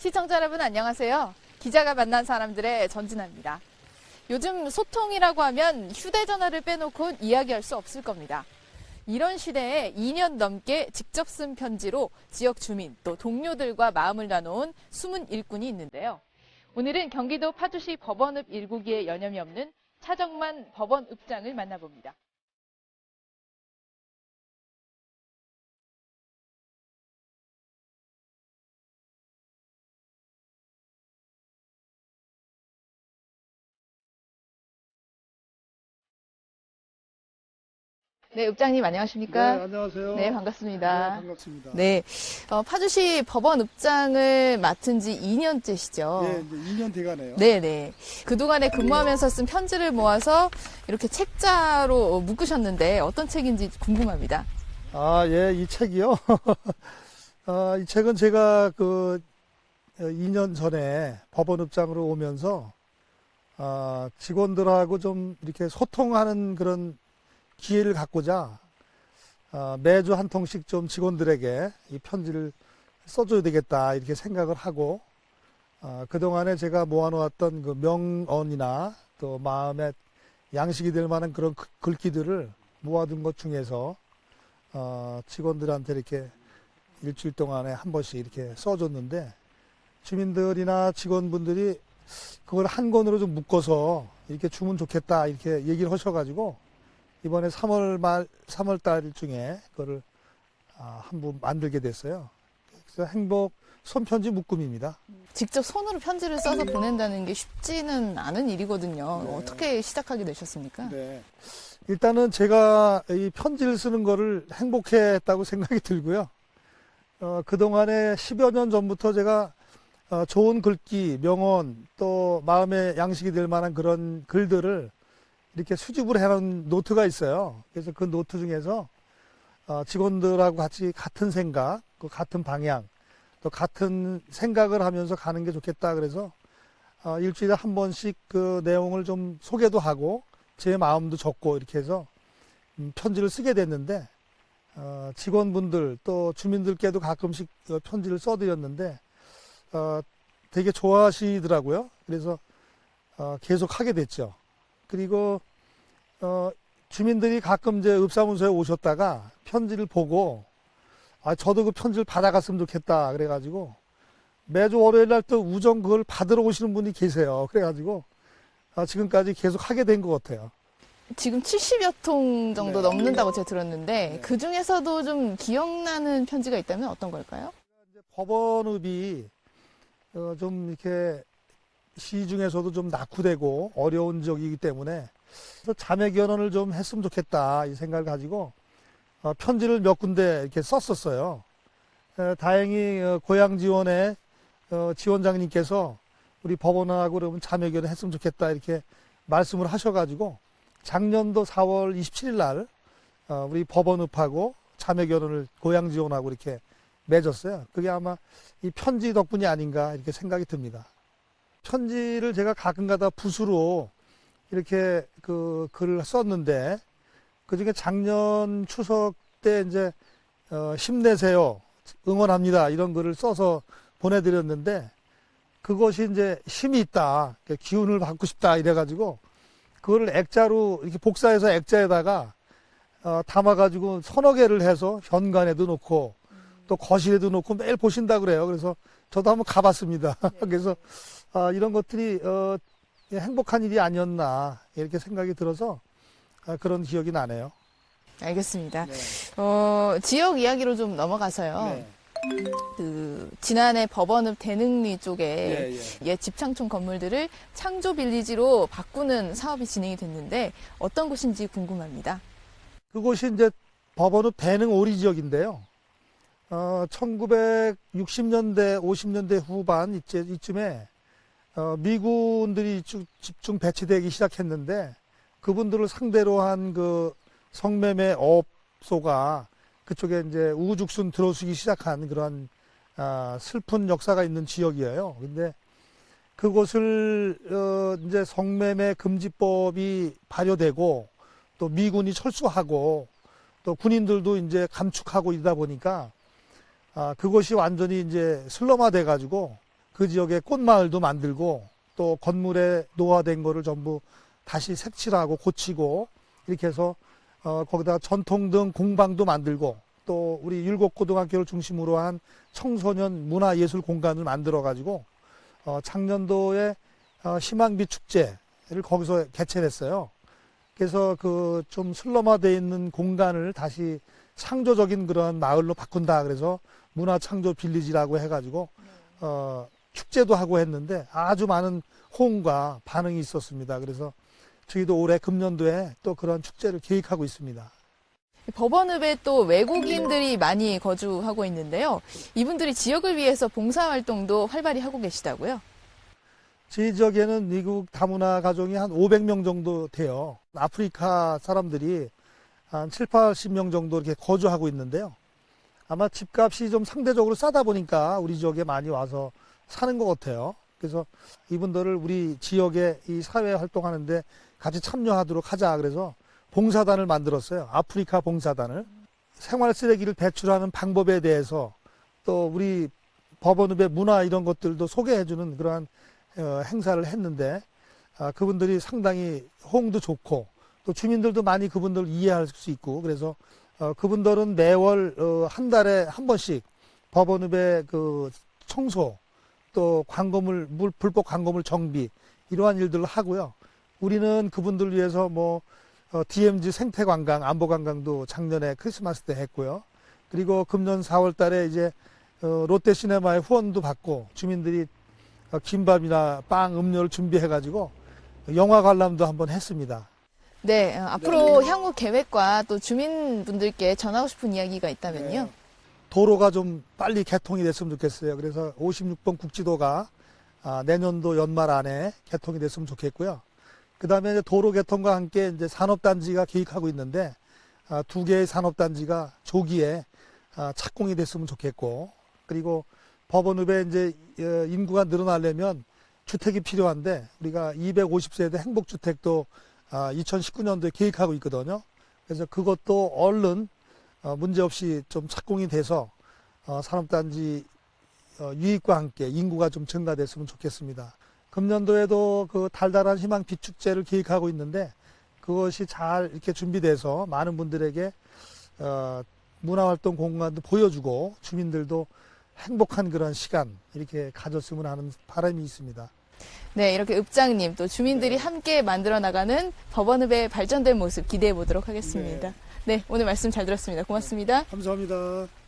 시청자 여러분 안녕하세요. 기자가 만난 사람들의 전진아입니다. 요즘 소통이라고 하면 휴대전화를 빼놓고 이야기할 수 없을 겁니다. 이런 시대에 2년 넘게 직접 쓴 편지로 지역 주민 또 동료들과 마음을 나눈 숨은 일꾼이 있는데요. 오늘은 경기도 파주시 법원읍 1구기에 여념이 없는 차정만 법원읍장을 만나봅니다. 네, 읍장님 안녕하십니까? 네, 안녕하세요. 네, 반갑습니다. 네, 반갑습니다. 네, 어, 파주시 법원 읍장을 맡은 지 2년째시죠? 네, 이제 2년 돼가네요. 네 네. 그동안에 근무하면서 쓴 편지를 모아서 이렇게 책자로 묶으셨는데 어떤 책인지 궁금합니다. 아, 예, 이 책이요. 아, 이 책은 제가 그 2년 전에 법원읍장으로 오면서 아, 직원들하고 좀 이렇게 소통하는 그런 기회를 갖고자 아, 매주 한 통씩 좀 직원들에게 이 편지를 써줘야 되겠다 이렇게 생각을 하고 아, 그동안에 제가 모아놓았던 그 명언이나 또 마음에 양식이 될 만한 그런 글- 글귀들을 모아둔 것 중에서 어, 직원들한테 이렇게 일주일 동안에 한 번씩 이렇게 써줬는데 주민들이나 직원분들이 그걸 한 권으로 좀 묶어서 이렇게 주면 좋겠다 이렇게 얘기를 하셔가지고 이번에 3월 말 3월 달 중에 그거를 아, 한 부 만들게 됐어요. 그래서 행복 손편지 묶음입니다. 직접 손으로 편지를 써서 보낸다는 게 쉽지는 않은 일이거든요. 네. 어떻게 시작하게 되셨습니까? 네. 일단은 제가 이 편지를 쓰는 거를 행복했다고 생각이 들고요. 어, 그동안에 10여 년 전부터 제가 어, 좋은 글귀, 명언, 또 마음의 양식이 될 만한 그런 글들을 이렇게 수집을 해놓은 노트가 있어요. 그래서 그 노트 중에서 어, 직원들하고 같이 같은 생각, 그 같은 방향, 또 같은 생각을 하면서 가는 게 좋겠다. 그래서 어, 일주일에 한 번씩 그 내용을 좀 소개도 하고 제 마음도 적고 이렇게 해서 음, 편지를 쓰게 됐는데 어, 직원분들 또 주민들께도 가끔씩 어, 편지를 써드렸는데 어, 되게 좋아하시더라고요. 그래서 어, 계속 하게 됐죠. 그리고 어, 주민들이 가끔 이제 읍사무소에 오셨다가 편지를 보고 아 저도 그 편지를 받아갔으면 좋겠다 그래가지고 매주 월요일 날 또 우정 그걸 받으러 오시는 분이 계세요. 그래가지고 아, 지금까지 계속 하게 된 것 같아요. 지금 70여 통 정도 네. 넘는다고 제가 들었는데 네. 그 중에서도 좀 기억나는 편지가 있다면 어떤 걸까요? 법원읍이 어, 좀 이렇게 시 중에서도 좀 낙후되고 어려운 지역이기 때문에 자매 결혼을 좀 했으면 좋겠다 이 생각을 가지고 어, 편지를 몇 군데 이렇게 썼었어요. 에, 다행히 어, 고향 지원의 어, 지원장님께서 우리 법원하고 그러면 자매 결혼 했으면 좋겠다 이렇게 말씀을 하셔가지고 작년도 4월 27일 날 어, 우리 법원읍하고 자매 결혼을 고향 지원하고 이렇게 맺었어요. 그게 아마 이 편지 덕분이 아닌가 이렇게 생각이 듭니다. 편지를 제가 가끔가다 붓으로 이렇게 그 글을 썼는데 그 중에 작년 추석 때 이제 어, 힘내세요. 응원합니다. 이런 글을 써서 보내드렸는데 그것이 이제 힘이 있다. 기운을 받고 싶다. 이래가지고 그거를 액자로 이렇게 복사해서 액자에다가 어, 담아가지고 서너 개를 해서 현관에도 놓고 또 거실에도 놓고 매일 보신다 그래요. 그래서 저도 한번 가봤습니다. 그래서 아, 이런 것들이 어, 행복한 일이 아니었나 이렇게 생각이 들어서 아, 그런 기억이 나네요. 알겠습니다. 네. 어, 지역 이야기로 좀 넘어가서요. 그 지난해 법원읍 대능리 쪽에 예, 예. 옛 집창촌 건물들을 창조 빌리지로 바꾸는 사업이 진행이 됐는데 어떤 곳인지 궁금합니다. 그곳이 이제 법원의 배능 오리 지역인데요. 어, 1960년대, 50년대 후반 이쯤에 어, 미군들이 쭉 집중 배치되기 시작했는데 그분들을 상대로 한 그 성매매 업소가 그쪽에 이제 우후죽순 들어서기 시작한 그러한 아, 슬픈 역사가 있는 지역이에요. 근데 그곳을 어, 이제 성매매 금지법이 발효되고 또 미군이 철수하고 또 군인들도 이제 감축하고 이러다 보니까 아, 그것이 완전히 이제 슬럼화 돼 가지고 그 지역에 꽃마을도 만들고 또 건물에 노화된 거를 전부 다시 색칠하고 고치고 이렇게 해서 어, 거기다가 전통등 공방도 만들고 또 우리 율곡고등학교를 중심으로 한 청소년 문화예술 공간을 만들어 가지고 어, 작년도에 어, 희망비 축제를 거기서 개최했어요. 그래서 그 좀 슬럼화되어 있는 공간을 다시 창조적인 그런 마을로 바꾼다 그래서 문화 창조 빌리지라고 해가지고 어, 축제도 하고 했는데 아주 많은 호응과 반응이 있었습니다. 그래서 저희도 올해 금년도에 또 그런 축제를 계획하고 있습니다. 법원읍에 또 외국인들이 많이 거주하고 있는데요. 이분들이 지역을 위해서 봉사활동도 활발히 하고 계시다고요? 저희 지역에는 미국 다문화 가정이 한 500명 정도 돼요. 아프리카 사람들이 한 7, 80명 정도 이렇게 거주하고 있는데요. 아마 집값이 좀 상대적으로 싸다 보니까 우리 지역에 많이 와서 사는 것 같아요. 그래서 이분들을 우리 지역에 이 사회 활동하는데 같이 참여하도록 하자. 그래서 봉사단을 만들었어요. 아프리카 봉사단을. 생활 쓰레기를 배출하는 방법에 대해서 또 우리 법원읍의 문화 이런 것들도 소개해주는 그러한 어, 행사를 했는데 아, 그분들이 상당히 호응도 좋고 또 주민들도 많이 그분들을 이해할 수 있고 그래서 어, 그분들은 매월 어, 한 달에 한 번씩 법원읍의 그 청소 또 광고물 물 불법 광고물 정비 이러한 일들을 하고요. 우리는 그분들 위해서 뭐 어, DMZ 생태 관광 안보 관광도 작년에 크리스마스 때 했고요. 그리고 금년 4월 달에 이제 어, 롯데 시네마에 후원도 받고 주민들이 어, 김밥이나 빵, 음료를 준비해가지고 영화 관람도 한번 했습니다. 네, 어, 앞으로 향후 계획과 또 주민분들께 전하고 싶은 이야기가 있다면요. 도로가 좀 빨리 개통이 됐으면 좋겠어요. 그래서 56번 국지도가 아, 내년도 연말 안에 개통이 됐으면 좋겠고요. 그 다음에 이제 도로 개통과 함께 이제 산업단지가 계획하고 있는데 아, 두 개의 산업단지가 조기에 아, 착공이 됐으면 좋겠고 그리고 법원읍에 이제 어, 인구가 늘어나려면 주택이 필요한데 우리가 250세대 행복주택도 아, 2019년도에 계획하고 있거든요. 그래서 그것도 얼른 어, 문제없이 좀 착공이 돼서 어, 산업단지 어, 유입과 함께 인구가 좀 증가됐으면 좋겠습니다. 금년도에도 그 달달한 희망 비축제를 계획하고 있는데 그것이 잘 이렇게 준비돼서 많은 분들에게 어, 문화활동 공간도 보여주고 주민들도 행복한 그런 시간 이렇게 가졌으면 하는 바람이 있습니다. 네, 이렇게 읍장님 또 주민들이 함께 만들어 나가는 법원읍의 발전된 모습 기대해 보도록 하겠습니다. 네, 오늘 말씀 잘 들었습니다. 고맙습니다. 감사합니다.